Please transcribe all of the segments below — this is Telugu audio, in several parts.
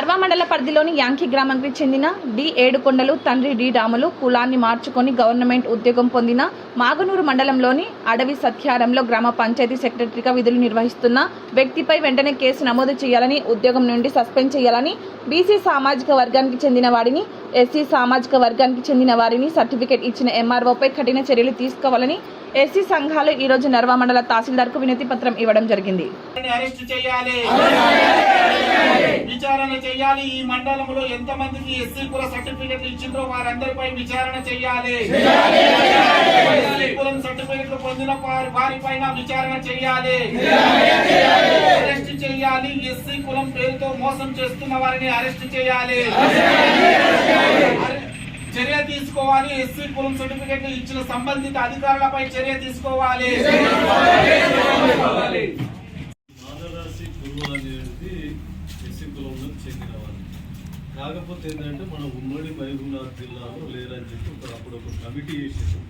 పరిధిలోని యాంకి గ్రామానికి చెందిన డి ఏడుకొండలు తండ్రి డి రాములు కులాన్ని మార్చుకొని గవర్నమెంట్ ఉద్యోగం పొందిన మాగనూరు మండలంలోని అడవి సత్యారంలో గ్రామ పంచాయతీ సెక్రటరీగా విధులు నిర్వహిస్తున్న వ్యక్తిపై వెంటనే కేసు నమోదు చేయాలని ఉద్యోగం నుండి సస్పెండ్ చేయాలని బీసీ సామాజిక వర్గానికి చెందిన వాడిని ఎస్సీ సామాజిక వర్గానికి చెందిన వారిని సర్టిఫికేట్ ఇచ్చిన ఎంఆర్ఓపై కఠిన చర్యలు తీసుకోవాలని ఎస్సీ సంఘాలు ఈరోజు నర్వా మండల తహసీల్దార్కు వినతి పత్రం ఇవ్వడం జరిగింది. చేయాలి. విచారణ చేయాలి. ఈ మండలంలో ఎంత మందికి ఎస్సీ కుల సర్టిఫికెట్లు ఇచ్చిందో వారందరిపై విచారణ చేయాలి. కులం సర్టిఫికెట్లు పొందిన వారి వారిపైన విచారణ చేయాలి. అరెస్ట్ చేయాలి. ఎస్సీ కులం పేరుతో మోసం చేస్తున్న వారిని అరెస్ట్ చేయాలి. తీసుకోవాలి ఎస్సీ కులం సర్టిఫికెట్ ఇచ్చిన సంబంధిత అధికారులపై చర్య తీసుకోవాలి. మానరాశి కురువులు అనేది ఎస్సీ కులంలో చెందిన వాళ్ళు కాకపోతే ఏంటంటే మన ఉమ్మడి మహబూబ్నాథ్ జిల్లాలో లేరని చెప్పి ఒక అప్పుడు ఒక కమిటీ చేసారు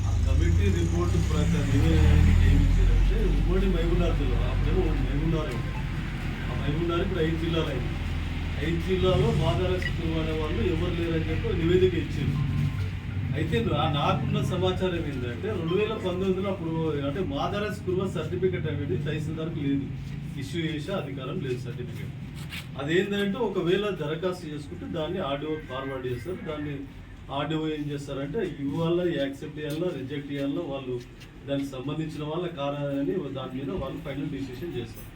ఆ కమిటీ రిపోర్ట్ ప్రకారం నివేదిక ఏమి ఇచ్చారంటే ఉమ్మడి మహబూబ్నాథ్ జిల్లా అప్పుడేమో మహబూబ్నాథ్ ఉంది ఆ మహబూబ్నాథ్ ఇప్పుడు ఐదు జిల్లాలు అయింది. ఐదు జిల్లాలో మానరాశి కురువు అనే వాళ్ళు ఎవరు లేరని చెప్పి నివేదిక ఇచ్చారు. అయితే నాకున్న సమాచారం ఏంటంటే రెండు వేల పంతొమ్మిదిలో అప్పుడు అంటే మాదారస్ కుర్వ సర్టిఫికెట్ అనేది తహసీల్దార్కి లేదు. ఇష్యూ చేసే అధికారం లేదు సర్టిఫికెట్. అదేంటంటే ఒకవేళ దరఖాస్తు చేసుకుంటే దాన్ని ఆడియో ఫార్వర్డ్ చేస్తారు. దాన్ని ఆడియో ఏం చేస్తారంటే ఇవ్వాలా యాక్సెప్ట్ చేయాలా రిజెక్ట్ చేయాలా వాళ్ళు దానికి సంబంధించిన వాళ్ళ కారణాలని దాని మీద వాళ్ళు ఫైనల్ డిసిషన్ చేస్తారు.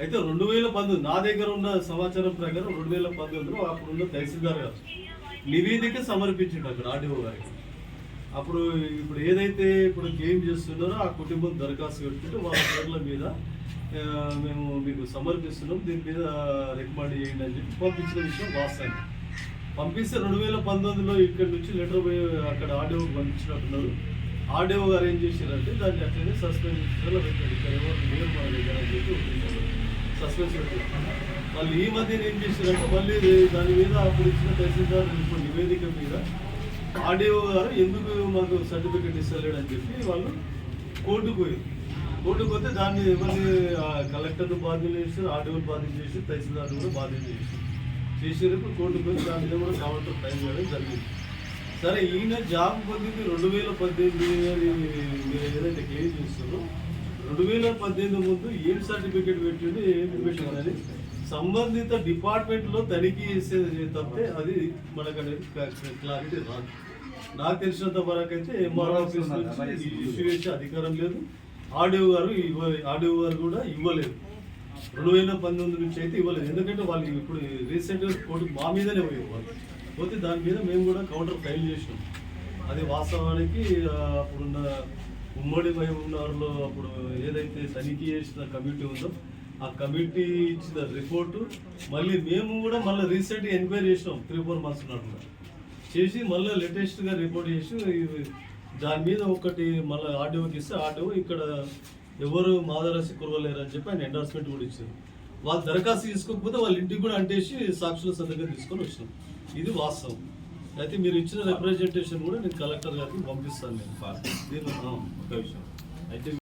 అయితే రెండు వేల పంతొమ్మిది నా దగ్గర ఉన్న సమాచారం ప్రకారం రెండు వేల పంతొమ్మిదిలో అప్పుడున్న తహసీల్దార్ గారు నివేదిక సమర్పించిండు అక్కడ ఆర్డీఓ గారికి అప్పుడు ఇప్పుడు ఏదైతే ఇప్పుడు గేమ్ చేస్తున్నారో ఆ కుటుంబం దరఖాస్తు పెట్టుకుంటే వాళ్ళ పేర్ల మీద మేము మీకు సమర్పిస్తున్నాం. దీని మీద రికమెండ్ చేయండి అని చెప్పి పంపించిన విషయం వాస్తవం. పంపిస్తే రెండు వేల పంతొమ్మిదిలో ఇక్కడ నుంచి లెటర్ పోయి అక్కడ ఆడియో పంపించినట్టున్నారు. ఆడియో గారు ఏం చేశారంటే దాన్ని అట్లనే సస్పెండ్ చేసిన ఇక్కడ ఎవరు లేరు మన దగ్గర అని చెప్పి సస్పెన్షన్ వాళ్ళు ఈ మధ్యన ఏం చేశారంటే మళ్ళీ దాని మీద అప్పుడు ఇచ్చిన తహసీల్దార్ ఇప్పుడు నివేదిక మీద ఆర్డీఓ గారు ఎందుకు మాకు సర్టిఫికెట్ ఇస్తలేడు అని చెప్పి వాళ్ళు కోర్టుకు పోయి కోర్టుకు పోతే దాన్ని మళ్ళీ కలెక్టర్ను బాధ్యత చేసి ఆర్డీఓని బాధ్యత చేసి తహసీల్దార్ కూడా బాధ్యత చేసి చేసేందుకు కోర్టుకు పోయి దాని మీద కూడా కావాలంటే టైం చేయడం జరిగింది. సరే ఈయన జాబ్ పొందింది రెండు వేల పద్దెనిమిది మీరు ఏదైతే క్లెయిమ్ చేస్తారో రెండు వేల పద్దెనిమిది ముందు ఏం సర్టిఫికేట్ పెట్టిండు ఏం పెట్టిండు అని సంబంధిత డిపార్ట్మెంట్లో తనిఖీ చేసేది తప్పితే అది మనకు అనేది క్లారిటీ రాదు. నాకు తెలిసినంత వరకు అయితే ఎంఆర్ ఆఫీస్ నుంచి ఇష్యూ చేసే అధికారం లేదు. ఆడియో గారు ఇవ్వ ఆడియో గారు కూడా ఇవ్వలేదు. రెండు వేల పంతొమ్మిది నుంచి అయితే ఇవ్వలేదు. ఎందుకంటే వాళ్ళు ఇప్పుడు రీసెంట్గా కోర్టు మా మీదనే వాళ్ళు. పోతే దాని మీద మేము కూడా కౌంటర్ ఫైల్ చేసినాం. అది వాస్తవానికి అప్పుడున్న ఉమ్మడి మహబూబ్నగర్లో అప్పుడు ఏదైతే తనిఖీ చేసిన కమిటీ ఉందో ఆ కమిటీ ఇచ్చిన రిపోర్టు మళ్ళీ మేము కూడా మళ్ళీ రీసెంట్గా ఎంక్వైరీ చేసినాం త్రీ ఫోర్ మంత్స్ ఉన్నట్టుగా చేసి మళ్ళీ లేటెస్ట్గా రిపోర్ట్ చేసి దాని మీద ఒకటి మళ్ళీ ఆర్డీఓకి ఇస్తే ఆర్డీఓ ఇక్కడ ఎవరు మాదరసి కురవలేరు అని చెప్పి ఆయన ఎండార్స్మెంట్ కూడా ఇచ్చారు. వాళ్ళు దరఖాస్తు తీసుకోకపోతే వాళ్ళ ఇంటికి కూడా అంటేసి సాక్షుల సందర్భంగా తీసుకొని వచ్చినాం. ఇది వాస్తవం. అయితే మీరు ఇచ్చిన రిప్రజెంటేషన్ కూడా నేను కలెక్టర్ గారికి పంపిస్తాను నేను దీని ఒక విషయం. అయితే